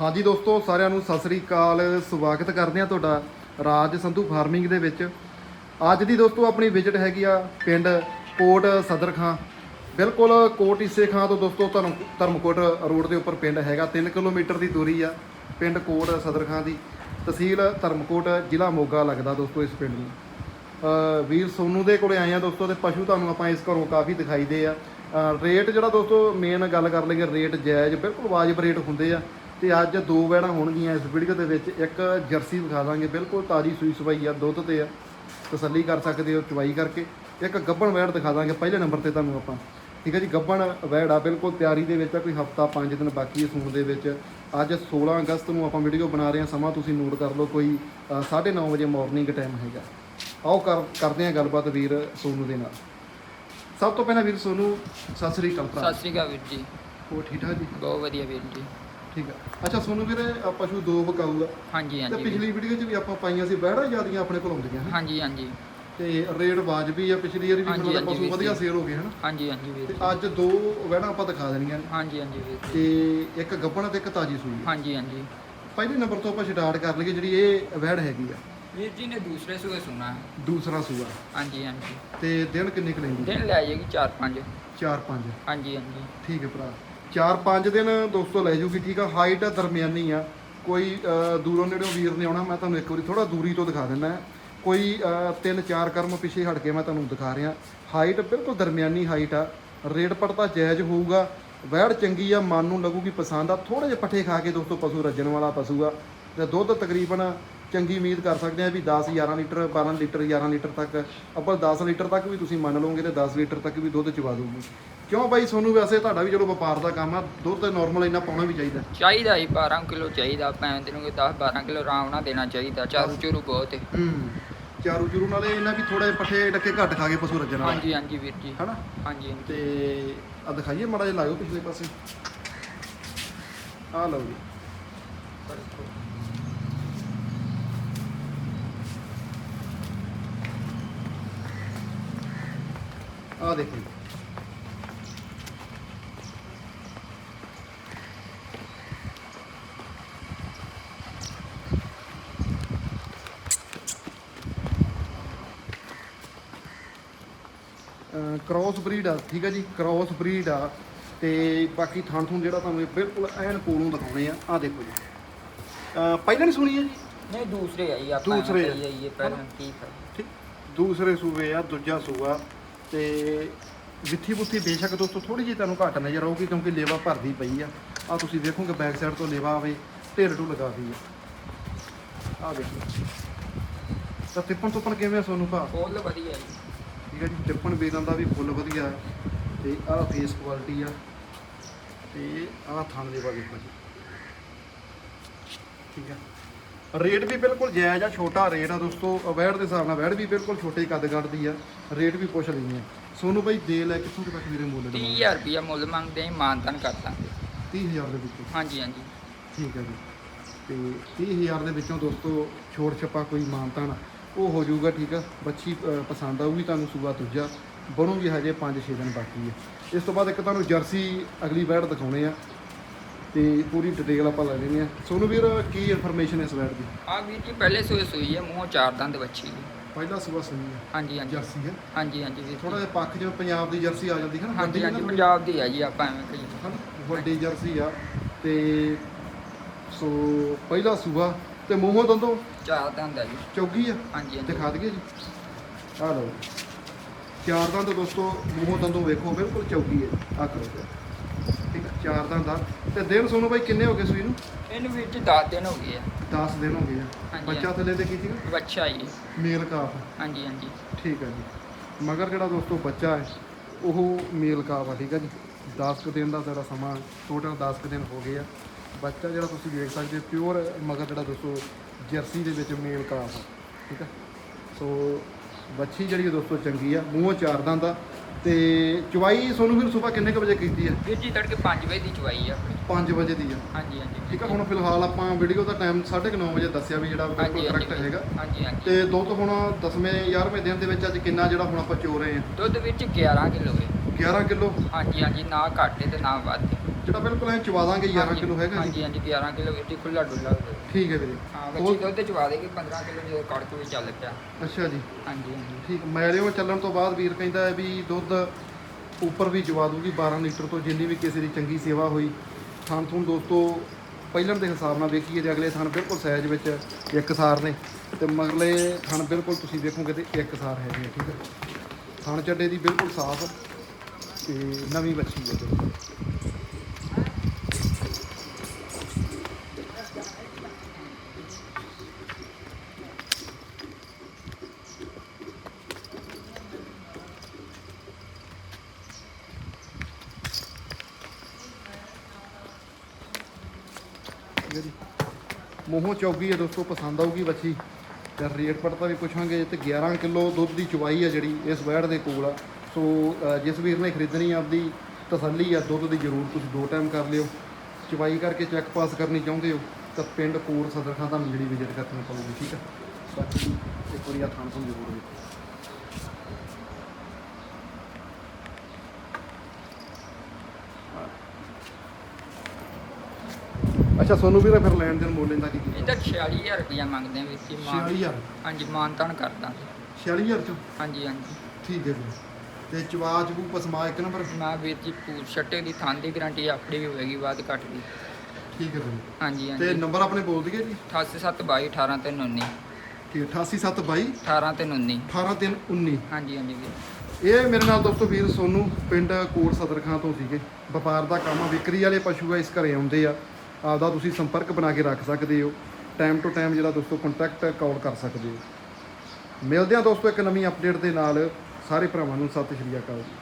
ਹਾਂਜੀ ਦੋਸਤੋ, ਸਾਰਿਆਂ ਨੂੰ ਸਤਿ ਸ੍ਰੀ ਅਕਾਲ। ਸਵਾਗਤ ਕਰਦੇ ਆ ਤੁਹਾਡਾ ਰਾਜ ਸੰਧੂ ਫਾਰਮਿੰਗ ਦੇ ਵਿੱਚ। ਅੱਜ ਦੀ ਦੋਸਤੋ, ਆਪਣੀ ਵਿਜ਼ਿਟ ਹੈਗੀ ਆ ਪਿੰਡ ਕੋਟ ਸਦਰ ਖਾਂ। ਬਿਲਕੁਲ ਕੋਟ ਇਸੇ ਖਾਂ ਤੋਂ ਦੋਸਤੋ, ਧਰਮ ਧਰਮਕੋਟ ਰੋਡ ਦੇ ਉੱਪਰ ਪਿੰਡ ਹੈਗਾ। 3 ਕਿਲੋਮੀਟਰ ਦੀ ਦੂਰੀ ਆ ਪਿੰਡ ਕੋਟ ਸਦਰ ਖਾਂ ਦੀ। ਤਹਿਸੀਲ ਧਰਮਕੋਟ, ਜ਼ਿਲ੍ਹਾ ਮੋਗਾ ਲੱਗਦਾ ਦੋਸਤੋ ਇਸ ਪਿੰਡ ਨੂੰ। ਵੀਰ ਸੋਨੂ ਦੇ ਕੋਲੇ ਆਏ ਆ ਦੋਸਤੋ ਤੇ ਪਸ਼ੂ ਤੁਹਾਨੂੰ ਆਪਾਂ ਇਸ ਘਰੋਂ ਕਾਫੀ ਦਿਖਾਈ ਦੇ ਆ। ਰੇਟ ਜਿਹੜਾ ਦੋਸਤੋ ਮੇਨ ਗੱਲ ਕਰ ਲਈਏ ਰੇਟ ਜਾਇਜ਼, ਬਿਲਕੁਲ ਵਾਜਬ ਰੇਟ ਹੁੰਦੇ ਆ। ਤੇ ਅੱਜ ਦੋ ਵੈੜਾਂ ਹੋਣਗੀਆਂ ਇਸ ਵੀਡੀਓ ਦੇ ਵਿੱਚ। ਇੱਕ ਜਰਸੀ ਵਿਖਾ ਦਾਂਗੇ। ਬਿਲਕੁਲ ਤਾਜੀ ਸੂਈ ਸਵਾਈ ਆ ਦੁੱਧ ਤੇ ਆ। ਤਸੱਲੀ ਕਰ ਸਕਦੇ ਹੋ ਚਵਾਈ ਕਰਕੇ। ਇੱਕ ਗੱਬਣ ਵੈੜ ਦਿਖਾ ਦਾਂਗੇ ਪਹਿਲੇ ਨੰਬਰ ਤੇ ਤੁਹਾਨੂੰ ਆਪਾਂ। ਠੀਕ ਹੈ ਜੀ ਗੱਬਣ ਵੈੜ ਆ ਬਿਲਕੁਲ ਤਿਆਰੀ ਦੇ ਵਿੱਚ ਆ ਕੋਈ ਹਫਤਾ 5 ਦਿਨ ਬਾਕੀ ਹੈ ਸੂਣ ਦੇ ਵਿੱਚ। ਅੱਜ 16 ਅਗਸਤ ਨੂੰ ਆਪਾਂ ਵੀਡੀਓ ਬਣਾ ਰਹੇ ਹਾਂ ਸਮਾਂ ਤੁਸੀਂ ਨੋਟ ਕਰ ਲਓ ਕੋਈ ਅ, 9:30 ਵਜੇ ਮਾਰਨਿੰਗ ਟਾਈਮ ਹੈਗਾ। ਆਓ ਕਰ ਕਰਦੇ ਹਾਂ ਗੱਲਬਾਤ ਵੀਰ ਸੋਨੂ ਦੇ ਨਾਲ। ਸਭ ਤੋਂ ਪਹਿਲਾਂ ਵੀਰ ਸੋਨੂ ਸਤਿ ਸ੍ਰੀ ਅਕਾਲ ਸਤਿ ਸ਼੍ਰੀ ਅਕਾਲ ਵੀਰ ਜੀ। ਹੋ ਠੀਕ ਠਾਕ ਜੀ? ਬਹੁਤ ਵਧੀਆ ਵੀਰ ਜੀ। ਠੀਕ ਆ। ਅੱਛਾ ਸੋਨੂ ਵੀਰੇ ਆ ਪਸ਼ੂ ਦੋ ਵਿਕਾਊ ਆ ਹਾਂਜੀ ਤੇ ਹਾਂਜੀ। ਪਿਛਲੀ ਵੀਡੀਓ 'ਚ ਵੀ ਆਪਾਂ ਪਾਈਆਂ ਸੀ ਬਹਿੜਾ ਜਿਆਦੀਆਂ ਆਪਣੇ ਕੋਲ ਆਉਂਦੀਆਂ ਹਨ ਹਾਂਜੀ ਹਾਂਜੀ। ਤੇ ਰੇਟ ਵਾਜਬੀ ਆ ਪਿਛਲੀ ਵਾਰੀ ਵੀ ਹਾਂਜੀ, ਪਸ਼ੂ ਵੀਰ ਵਧੀਆ। ਸੇਲ ਹੋ ਗਏ ਹਨ ਹਾਂਜੀ ਹਾਂਜੀ ਵੀਰ ਤੇ ਜੀ। ਅੱਜ ਦੋ ਵਹਿੜਾਂ ਆਪਾਂ ਦਿਖਾ ਦੇਣੀਆਂ। ਨੇ ਹਾਂਜੀ ਹਾਂਜੀ ਵੀਰ ਜੀ। ਤੇ ਇੱਕ ਗੱਬਣ ਤੇ ਇੱਕ ਤਾਜੀ ਸੂਈ ਆ। ਹਾਂਜੀ ਹਾਂਜੀ। ਪਹਿਲੇ ਨੰਬਰ ਤੋਂ ਆਪਾਂ ਸਟਾਰਟ ਕਰ ਲਈਏ ਜਿਹੜੀ ਇਹ ਵਹਿੜ ਹੈਗੀ ਆ। ਵੀਰ ਜੀ ਨੇ ਦੂਸਰੇ ਸੂਏ ਸੁਣਾ। ਹੈ ਦੂਸਰਾ ਸੂਆ। ਹਾਂਜੀ ਹਾਂਜੀ। ਤੇ ਦਿਨ ਕਿੰਨੇ ਕੁ ਲੈਂਦੀ? ਦਿਨ ਲੈ ਜਾਏਗੀ 4-5 ਚਾਰ ਪੰਜ। ਹਾਂਜੀ ਹਾਂਜੀ। ਠੀਕ ਹੈ ਭਰਾ। ਚਾਰ ਪੰਜ ਦਿਨ ਦੋਸਤੋ ਲੈ ਜੂਗੀ ਠੀਕ ਆ? ਹਾਈਟ ਦਰਮਿਆਨੀ ਆ। ਕੋਈ ਦੂਰੋਂ ਨੇੜੋਂ ਵੀਰ ਨੇ ਆਉਣਾ ਮੈਂ ਤੁਹਾਨੂੰ ਇੱਕ ਵਾਰੀ ਥੋੜਾ ਦੂਰੀ ਤੋਂ ਦਿਖਾ ਦਿੰਦਾ। ਕੋਈ ਅ, ਤਿੰਨ ਚਾਰ ਕਰਮ ਪਿੱਛੇ ਹਟ ਕੇ ਮੈਂ ਤੁਹਾਨੂੰ ਦਿਖਾ ਰਿਹਾ। ਹਾਈਟ ਬਿਲਕੁਲ ਦਰਮਿਆਨੀ ਹਾਈਟ ਆ। ਰੇਟ ਪੜਤਾ ਜਾਇਜ਼ ਹੋਊਗਾ। ਵਹਿੜ ਚੰਗੀ ਆ ਮਨ ਨੂੰ ਲੱਗੂਗੀ ਪਸੰਦ ਆ। ਥੋੜੇ ਜਿਹੇ ਪੱਠੇ ਖਾ ਕੇ ਦੋਸਤੋ ਪਸ਼ੂ ਰੱਜਣ ਵਾਲਾ ਪਸ਼ੂ ਆ। ਤੇ ਦੁੱਧ ਤਕਰੀਬਨ ਚੰਗੀ ਉਮੀਦ ਕਰ ਸਕਦੇ ਆ ਵੀ 10 11 ਲੀਟਰ 12 ਲੀਟਰ 11 ਲੀਟਰ ਤੱਕ ਆਪਾਂ 10 ਲੀਟਰ ਤੱਕ ਵੀ ਤੁਸੀਂ ਮੰਨ ਲਓਗੇ ਤੇ 10 ਲੀਟਰ ਤੱਕ ਵੀ ਦੁੱਧ ਚਵਾ ਦੂਗੀ ਕਿਉਂ ਬਾਈ? ਤੁਹਾਨੂੰ ਵੈਸੇ ਤੁਹਾਡਾ ਵੀ ਚਲੋ ਵਪਾਰ ਦਾ ਕੰਮ ਆ। ਦੁੱਧ ਤੇ ਨਾਰਮਲ ਇੰਨਾ ਪਾਉਣਾ ਵੀ ਚਾਹੀਦਾ। ਚਾਹੀਦਾ ਹੀ 12 ਕਿਲੋ ਚਾਹੀਦਾ। ਭੈਣ ਤੈਨੂੰ ਕੋਈ 10-12 ਕਿਲੋ ਆਰਾਮ ਨਾਲ ਦੇਣਾ ਚਾਹੀਦਾ। ਚਾਰੂ ਚੂਰੂ ਬਹੁਤ ਹੈ ਹੂੰ। ਚਾਰੂ ਚੂਰੂ ਨਾਲੇ ਇਹਨਾਂ ਵੀ ਥੋੜੇ ਪੱਠੇ ਡੱਕੇ ਘੱਟ ਖਾ ਕੇ ਪਸ਼ੂ ਰੱਜਣ ਹਾਂਜੀ ਹਾਂਜੀ ਵੀਰ ਜੀ। ਹਨਾ? ਹਾਂਜੀ ਹਾਂਜੀ। ਤੇ ਆ ਦਿਖਾਈਏ ਮਾੜਾ ਜਿਹਾ ਲਾਇਓ ਪਿਛਲੇ ਪਾਸੇ। ਆ ਲਓ ਜੀ। ਆ ਦੇਖੋ ਕ੍ਰਾਸ ਬਰੀਡ ਆ ਠੀਕ ਆ ਜੀ? ਕ੍ਰਾਸ ਬਰੀਡ ਆ ਤੇ ਬਾਕੀ ਥਣ ਥੁਣ ਜਿਹੜਾ ਤੁਹਾਨੂੰ ਬਿਲਕੁਲ ਐਨ ਕੋਲੋਂ ਦਿਖਾਉਣੇ ਆ ਆ ਦੇਖੋ ਜੀ। ਪਹਿਲਾਂ ਨਹੀਂ ਸੁਣੀ ਆ ਜੀ? ਨਹੀਂ ਦੂਸਰੇ ਆਈ ਆਪਾਂ ਦੂਸਰੇ ਆ। ਜਾਈਏ ਪਹਿਲਾਂ ਕੀ ਕਰ ਠੀਕ ਦੂਸਰੇ ਸੂਬੇ ਆ ਦੂਜਾ ਸੂਆ ਤੇ ਵਿੱਥੀ ਬੁੱਥੀ ਬੇਸ਼ੱਕ ਦੋਸਤੋ ਥੋੜੀ ਜਿਹੀ ਤੁਹਾਨੂੰ ਘੱਟ ਨਜ਼ਰ ਆਊਗੀ ਕਿਉਂਕਿ ਲੇਵਾ ਭਰਦੀ ਪਈ ਆ। ਆ ਤੁਸੀਂ ਦੇਖੋਗੇ ਬੈਕ ਸਾਈਡ ਤੋਂ ਲੇਵਾ ਆਵੇ ਢੇਰ ਢੂ ਲਗਾ ਦੀ ਆ। ਆ ਦੇਖੋ ਤਾਂ ਤਿੱਪਣ ਤੁੱਪਣ ਕਿਵੇਂ ਆ ਸੋਨੂੰ ਭਾ? ਫੁੱਲ ਵਧੀਆ ਜੀ। ਠੀਕ ਹੈ ਜੀ ਟਿੱਪਣ ਵੇਲਾਂ ਦਾ ਵੀ ਫੁੱਲ ਵਧੀਆ ਤੇ ਆਹ ਫੇਸ ਕੁਆਲਿਟੀ ਆ ਤੇ ਆਹ ਥਣ ਦੇ ਬਾਰੇ ਦੇਖੋ ਜੀ। ਠੀਕ ਹੈ। ਰੇਟ ਵੀ ਬਿਲਕੁਲ ਜਾਇਜ਼ ਆ ਛੋਟਾ ਰੇਟ ਆ ਦੋਸਤੋ ਅਵੈੜ ਦੇ ਹਿਸਾਬ ਨਾਲ ਵੈੜ ਵੀ ਬਿਲਕੁਲ ਛੋਟੇ ਕੱਦ ਕੱਢਦੀ ਆ ਰੇਟ ਵੀ ਪੁੱਛ ਲਈ ਹੈ ਸੋਨੂੰ ਭਾਈ ਦੇ ਲੈ ਕਿੱਥੋਂ ਕੁ ਤੱਕ ਮੇਰੇ ਮੁੱਲ ਦੇ 30000 ਰੁਪਇਆ ਮੁੱਲ ਮੰਗਦੇ ਆਂ ਮਾਨਤਨ ਕਰ ਦਾਂਗੇ 30000 ਦੇ ਵਿੱਚ? ਹਾਂਜੀ ਹਾਂਜੀ। ਠੀਕ ਹੈ ਜੀ। ਤੇ 30000 ਦੇ ਵਿੱਚੋਂ ਦੋਸਤੋ ਛੋਟ ਛਪਾ ਕੋਈ ਮਾਨਤਾਨ ਉਹ ਹੋ ਜਾਊਗਾ ਠੀਕ ਆ? ਬੱਚੀ ਪਸੰਦ ਆਊਗੀ ਤੁਹਾਨੂੰ ਸੂਆ ਦੂਜਾ। ਬਣੂਗੀ ਹਜੇ 5-6 ਦਿਨ ਬਾਕੀ ਹੈ ਇਸ ਤੋਂ ਬਾਅਦ ਇੱਕ ਤੁਹਾਨੂੰ ਜਰਸੀ ਅਗਲੀ ਬੈਡ ਦਿਖਾਉਣੇ ਆ। ਤੇ ਪੂਰੀ ਡਿਟੇਲ ਆਪਾਂ ਲੈ ਲੈਣੀ ਆ। ਸੋਨੂੰ ਵੀਰ ਕੀ ਇਨਫੋਰਮੇਸ਼ਨ ਇਸ ਬੈਡ ਦੀ? ਆ ਵੀਰ ਜੀ ਪਹਿਲੇ ਸੂਏ ਸੂਈ ਹੈ ਮੂੰਹ ਚਾਰ ਦੰਦ ਬੱਚੀ ਹੈ ਪਹਿਲਾ ਸੂਆ ਸਹੀ ਹੈ ਹਾਂਜੀ ਹਾਂਜੀ। ਜਰਸੀ ਹੈ ਹਾਂਜੀ ਹਾਂਜੀ ਵੀਰ ਥੋੜਾ ਜਿਹਾ ਪੱਖ ਜਿਵੇਂ ਪੰਜਾਬ ਦੀ ਜਰਸੀ ਆ ਜਾਂਦੀ ਹੈ ਨਾ ਹਾਂਜੀ ਹਾਂਜੀ ਪੰਜਾਬ ਦੀ ਹੈ ਜੀ ਆਪਾਂ ਐਵੇਂ ਕਹੀਏ। ਵੱਡੀ ਜਰਸੀ ਆ। ਤੇ ਸੋ ਪਹਿਲਾ ਸੂਆ ਤੇ ਮੂੰਹੋਂ ਦੰਦੋਂ ਚਾਰ ਦੰਦ ਹੈ ਜੀ। ਚੌਗੀ ਆ? ਹਾਂਜੀ ਹਾਂਜੀ। ਦਿਖਾ ਦਈਏ ਜੀ? ਆ ਲਓ ਚਾਰ ਦੰਦ ਦੋਸਤੋ ਮੂੰਹੋਂ ਦੰਦੋਂ ਵੇਖੋ ਬਿਲਕੁਲ ਚੌਕੀ ਹੈ ਆ ਕਰੋ ਜੀ। ਠੀਕ ਚਾਰ ਦੰਦ ਆ। ਤੇ ਦਿਨ ਸੋਨੂੰ ਬਾਈ ਕਿੰਨੇ ਹੋ ਗਏ ਸੂਈ ਨੂੰ? ਇਹਨੂੰ ਵੀਰ ਜੀ 10 ਦਿਨ ਹੋ ਗਏ ਆ। 10 ਦਿਨ ਹੋ ਗਏ ਆ। ਹਾਂਜੀ, ਬੱਚਾ। ਥੱਲੇ ਤੇ ਕੀ ਸੀਗਾ? ਬੱਚਾ ਜੀ। ਮੇਲ ਕਾਫ। ਹਾਂਜੀ ਹਾਂਜੀ। ਠੀਕ ਹੈ ਜੀ। ਮਗਰ ਜਿਹੜਾ ਦੋਸਤੋ ਬੱਚਾ ਹੈ? ਉਹ ਮੇਲ ਕਾਫ ਆ ਠੀਕ ਹੈ ਜੀ। 10 ਕੁ ਦਿਨ ਦਾ ਜਿਹੜਾ ਸਮਾਂ ਟੋਟਲ 10 ਕੁ ਦਿਨ ਹੋ ਗਏ ਆ। ਬੱਚਾ ਜਿਹੜਾ ਤੁਸੀਂ ਦੇਖ ਸਕਦੇ ਪਿਓਰ ਮਗਰ ਜਿਹੜਾ ਦੋਸਤੋ ਜਰਸੀ ਦੇ ਵਿੱਚ ਮੇਲ ਕਾਫ ਠੀਕ ਆ? ਸੋ ਬੱਚੀ ਜਿਹੜੀ ਦੋਸਤੋ ਚੰਗੀ ਆ ਮੂੰਹੋਂ ਚਾਰ ਦੰਦ ਆ ਤੇ ਚਵਾਈ ਸੋਨੂੰ ਫਿਰ ਸਵੇਰ ਕਿੰਨੇ ਕੁ ਵਜੇ ਕੀਤੀ ਆ? ਵੀਰ ਜੀ ਤੜਕੇ 5 ਵਜੇ ਦੀ ਚਵਾਈ ਆ ਆਪਣੀ। 5 ਵਜੇ ਦੀ ਆ। ਹਾਂਜੀ ਹਾਂਜੀ ਠੀਕ ਆ ਹੁਣ ਫਿਲਹਾਲ ਆਪਾਂ ਵੀਡੀਓ ਦਾ ਟਾਈਮ 9:30 ਵਜੇ ਦੱਸਿਆ ਵੀ ਜਿਹੜਾ ਬਿਲਕੁਲ ਕਰੈਕਟ ਹੈਗਾ। ਹਾਂਜੀ ਹਾਂਜੀ। ਤੇ ਦੋ ਤੋਂ ਹੁਣ 10ਵੇਂ 11ਵੇਂ ਦਿਨ ਦੇ ਵਿੱਚ ਅੱਜ ਕਿੰਨਾ ਜਿਹੜਾ ਹੁਣ ਆਪਾਂ ਚੋ ਰਹੇ ਆ? ਦੁੱਧ ਵਿੱਚ 11 ਕਿਲੋ ਹੈ। 11 ਕਿਲੋ? ਹਾਂਜੀ ਹਾਂਜੀ ਨਾ ਘੱਟ ਹੈ ਤੇ ਨਾ ਵੱਧ ਹੈ। ਜਿਹੜਾ ਬਿਲਕੁਲ ਐ ਚਵਾ ਦਾਂਗੇ 11 ਹਾਂਜੀ, ਕਿਲੋ ਹੈਗਾ ਜੀ। ਹਾਂਜੀ ਹਾਂਜੀ 11 ਕਿਲੋ ਜੀ ਖੁੱਲਾ ਡੁੱਲਾ ਹੋਵੇ। ਠੀਕ ਹੈ ਵੀਰੇ। ਹਾਂ ਬੱਚੀ ਦੁੱਧ ਚਵਾ ਦੇਗੀ 15 ਕਿਲੋ ਜਦੋਂ ਕੜਕ ਵੀ ਚੱਲ ਪਿਆ। ਅੱਛਾ ਜੀ। ਹਾਂਜੀ ਹਾਂਜੀ। ਠੀਕ ਮੈਲਿਓ ਚੱਲਣ ਤੋਂ ਬਾਅਦ ਵੀਰ ਕਹਿੰਦਾ ਹੈ ਵੀ ਦੁੱਧ ਉੱਪਰ ਵੀ ਜਵਾ ਦੂਗੀ 12 ਲੀਟਰ ਤੋਂ ਜਿੰਨੀ ਵੀ ਕਿਸੇ ਦੀ ਚੰਗੀ ਸੇਵਾ ਹੋਈ। ਥਾਂ ਥੂਣ ਦੋਸਤੋ ਪਹਿਲਣ ਦੇ ਹਿਸਾਬ ਨਾਲ ਵੇਖੀਏ ਤੇ ਅਗਲੇ ਥਣ ਬਿਲਕੁਲ ਸਾਈਜ਼ ਵਿੱਚ ਇੱਕ ਸਾਰ ਨੇ ਤੇ ਮਗਲੇ ਥਣ ਬਿਲਕੁਲ ਤੁਸੀਂ ਦੇਖੋਗੇ ਤੇ ਇੱਕ ਸਾਰ ਹੈਗੇ ਆ ਠੀਕ ਹੈ। ਥਣ ਚੱਡੇ ਦੀ ਬਿਲਕੁਲ ਸਾਫ਼ ਤੇ ਨਵੀਂ ਬੱਚੀ ਹੈ ਦੋਸਤੋ ਠੀਕ ਹੈ ਜੀ। ਮੂੰਹੋਂ ਚੌਗੀ ਹੈ ਦੋਸਤੋ, ਪਸੰਦ ਆਊਗੀ ਬੱਚੀ। ਤੇ ਰੇਟ ਪੜਤਾ ਵੀ ਪੁੱਛਾਂਗੇ ਤੇ 11 ਕਿਲੋ ਦੁੱਧ ਦੀ ਚਵਾਈ ਹੈ ਜਿਹੜੀ, ਇਸ ਵੈੜ ਦੇ ਕੋਲ ਆ। ਸੋ ਜਿਸ ਵੀਰ ਨੇ ਖਰੀਦਣੀ ਆਪਦੀ ਤਸੱਲੀ ਆ, ਦੁੱਧ ਦੀ ਜ਼ਰੂਰ ਤੁਸੀਂ ਦੋ ਟਾਈਮ ਕਰ ਲਿਓ। ਚਵਾਈ ਕਰਕੇ ਚੈੱਕ ਪਾਸ ਕਰਨੀ ਚਾਹੁੰਦੇ ਹੋ, ਤਾਂ ਪਿੰਡ ਕੋਟ ਸਦਰ ਖਾਂ ਤੁਹਾਨੂੰ ਜਿਹੜੀ ਵਿਜ਼ਿਟ ਕਰਨੀ ਪਊਗੀ, ਠੀਕ ਆ? ਬਾਕੀ ਇੱਕ ਵਾਰੀ ਆ ਥਾਂ ਤੋਂ ਜ਼ਰੂਰ ਵੇਖੋ। ਅੱਛਾ ਸੋਨੂੰ ਵੀਰੇ ਫਿਰ ਲੈਣ ਦੇਣ ਮੁੱਲ ਇਹਦਾ ਕੀ ਇਹ ਕੀਤਾ ਤਾਂ 46000 ਰੁਪਇਆ ਮੰਗਦੇ ਆ ਵੀਰ ਜੀ ਮਾਨ 46000 ਹਾਂਜੀ ਮਾਨਤਾਨ ਕਰਦਾ 46000 ਚੋਂ? ਹਾਂਜੀ ਹਾਂਜੀ। ਠੀਕ ਹੈ ਜੀ। ਤੇ ਚਵਾ ਚਬੂ ਪਸਮਾ ਇੱਕ ਨੰਬਰ? ਮੈਂ ਵੀਰ ਜੀ ਪੂਰ ਛੱਟੇ ਦੀ ਥਾਂ ਦੀ ਗਾਰੰਟੀ ਆਪਣੀ ਵੀ ਹੋਏਗੀ ਬਾਅਦ ਘੱਟ ਦੀ। ਠੀਕ ਹੈ ਜੀ। ਹਾਂਜੀ ਤੇ ਹਾਂਜੀ ਨੰਬਰ ਆਪਣੇ ਬੋਲ ਦਈਏ ਜੀ? 8722 18 ਤੇ 19 ਕਿ 88722 18 ਤੇ 19 18319 ਹਾਂਜੀ ਹਾਂਜੀ ਵੀਰ। ਇਹ ਮੇਰੇ ਨਾਲ ਦੋਸਤੋ ਵੀਰ ਸੋਨੂੰ ਪਿੰਡ ਕੋਟ ਸਦਰ ਖਾਂ ਤੋਂ ਸੀਗੇ। ਵਪਾਰ ਦਾ ਕੰਮ ਆ ਵਿਕਰੀ ਵਾਲੇ ਪਸ਼ੂ ਆ ਇਸ ਘਰੇ ਆਉਂਦੇ ਆ। ਆਪਦਾ ਤੁਸੀਂ ਸੰਪਰਕ ਬਣਾ ਕੇ ਰੱਖ ਸਕਦੇ ਹੋ। ਟਾਈਮ ਟੂ ਟਾਈਮ ਜਿਹੜਾ ਦੋਸਤੋ ਕੰਟੈਕਟ ਕਾਲ ਕਰ ਸਕਦੇ ਹੋ। ਮਿਲਦੇ ਆ ਦੋਸਤੋ ਇੱਕ ਨਵੀਂ ਅਪਡੇਟ ਦੇ ਨਾਲ। ਸਾਰੇ ਭਰਾਵਾਂ ਨੂੰ ਸਤਿ ਸ਼੍ਰੀ ਅਕਾਲ ਜੀ।